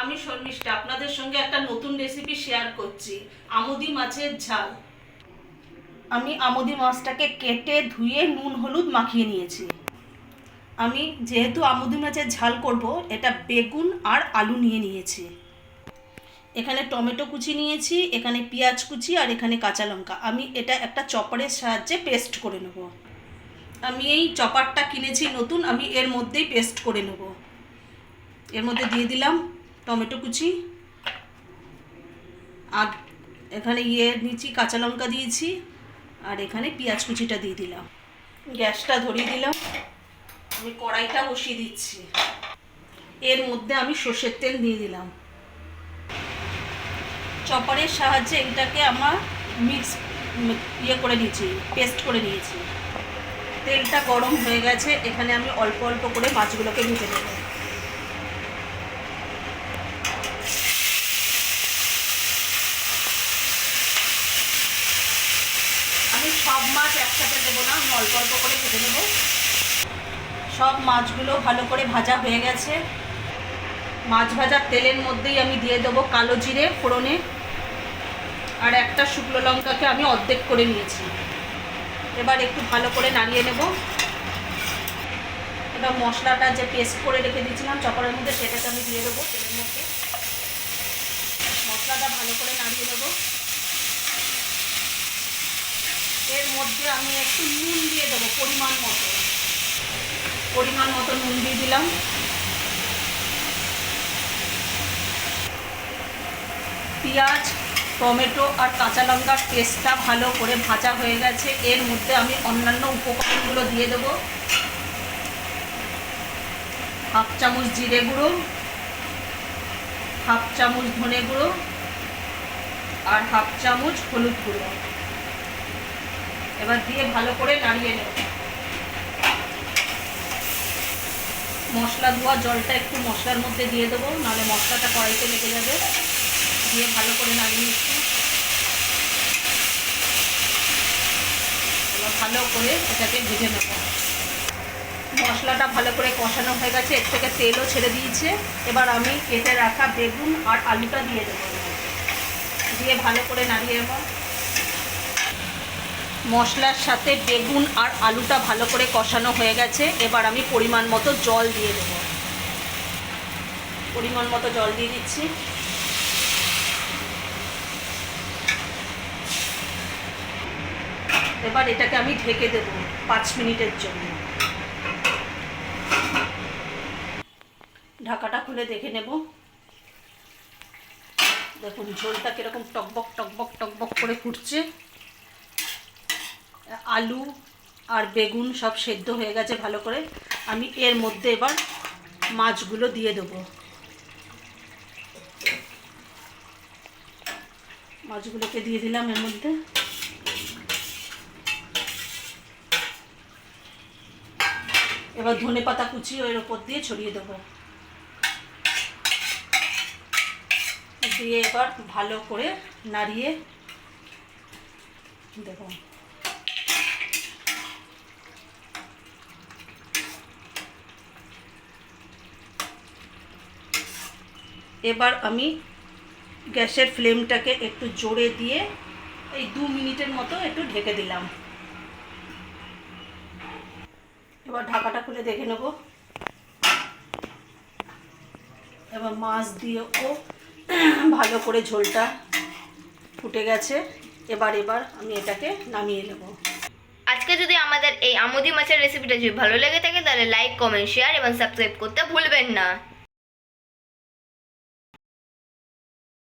আমি শর্মিষ্ঠা, আপনাদের সঙ্গে একটা নতুন রেসিপি শেয়ার করছি। আমুদি মাছের ঝাল। আমি আমুদি মাছটাকে কেটে ধুয়ে নুন হলুদ মাখিয়ে নিয়েছি। আমি যেহেতু আমুদি মাছের ঝাল করব, এটা বেগুন আর আলু নিয়ে নিয়েছি। এখানে টমেটো কুচি নিয়েছি, এখানে পেঁয়াজ কুচি আর এখানে কাঁচা লঙ্কা। আমি এটা একটা চপারের সাহায্যে পেস্ট করে নেব। আমি এই চপারটা কিনেছি নতুন, আমি এর মধ্যেই পেস্ট করে নেব। এর মধ্যে দিয়ে দিলাম টমেটো কুচি। আর এখানে ইয়ে নিয়েছি কাঁচা লঙ্কা দিয়েছি। আর এখানে পেঁয়াজ কুচিটা দিয়ে দিলাম। গ্যাসটা ধরিয়ে দিলাম। আমি কড়াইটা বসিয়ে দিচ্ছি। এর মধ্যে আমি সর্ষের তেল দিয়ে দিলাম। চপারের সাহায্যে এটাকে আমার মিক্স ইয়ে করে নিয়েছি, পেস্ট করে নিয়েছি। তেলটা গরম হয়ে গেছে। এখানে আমি অল্প অল্প করে মাছগুলোকে ভেজে নেব আমি সব মাছ একসাথে দেবো না, আমি অল্প অল্প করে ভেজে নেব। সব মাছগুলো ভালো করে ভাজা হয়ে গেছে। মাছ ভাজার তেলের মধ্যেই আমি দিয়ে দেবো কালো জিরে ফোড়নে। আর একটা শুকনো লঙ্কাকে আমি অর্ধেক করে নিয়েছি। এবার একটু ভালো করে নাড়িয়ে নেব। এবার মশলাটা যে পেস্ট করে রেখে দিয়েছিলাম চকরের মধ্যে, সেটাকে আমি দিয়ে দেবো তেলের মধ্যে। মশলাটা ভালো করে নাড়িয়ে নেব। এর মধ্যে আমি একটু নুন দিয়ে দেবো পরিমাণ মতো। পরিমাণ মতো নুন দিয়ে দিলাম। পেঁয়াজ, টমেটো আর কাঁচা লঙ্কার পেস্টটা ভালো করে ভাজা হয়ে গেছে। এর মধ্যে আমি অন্যান্য উপকরণগুলো দিয়ে দেব। হাফ চামচ জিরে গুঁড়ো, হাফ চামচ ধনে গুঁড়ো আর হাফ চামচ হলুদ গুঁড়ো। এবার দিয়ে ভালো করে নাড়িয়ে নেব। মশলা ধোয়া জলটা একটু মশলার মধ্যে দিয়ে দেবো, নাহলে মশলাটা কড়াইতে লেগে যাবে। দিয়ে ভালো করে নাড়িয়ে নিচ্ছি। এবার ভালো করে এটাকে ভেজে নেব। মশলাটা ভালো করে কষানো হয়ে গেছে, এর থেকে তেলও ছেড়ে দিয়েছে। এবার আমি কেটে রাখা বেগুন আর আলুটা দিয়ে দেবো। দিয়ে ভালো করে নাড়িয়ে নেব। মশলার সাথে বেগুন আর আলুটা ভালো করে কষানো হয়ে গেছে। এবার আমি পরিমাণ মতো জল দিয়ে দেবো। পরিমাণ মতো জল দিয়ে দিচ্ছি। এবার এটাকে আমি ঢেকে দেব পাঁচ মিনিটের জন্য। ঢাকাটা খুলে দেখে নেব। দেখুন ঝোলটা কীরকম টকবক টকবক টকবক করে ফুটছে। আলু আর বেগুন সব সেদ্ধ হয়ে গেছে ভালো করে। আমি এর মধ্যে এবার মাছগুলো দিয়ে দেবো। মাছগুলোকে দিয়ে দিলাম এর মধ্যে। এবার ধনে পাতা কুচি এর ওপর দিয়ে ছড়িয়ে দেবো। দিয়ে এবার ভালো করে নাড়িয়ে দেখুন এবার আমি গ্যাসের ফ্লেমটাকে একটু জোরে দিয়ে এই দু মিনিটের মতো একটু ঢেকে দিলাম। এবার ঢাকাটা খুলে দেখে নেব। এবার মাছ দিয়েও ভালো করে ঝোলটা ফুটে গেছে। এবার এবার আমি এটাকে নামিয়ে নেব। আজকে যদি আমাদের এই আমুদি মাছের রেসিপিটা যদি ভালো লেগে থাকে, তাহলে লাইক কমেন্ট শেয়ার এবং সাবস্ক্রাইব করতে ভুলবেন না।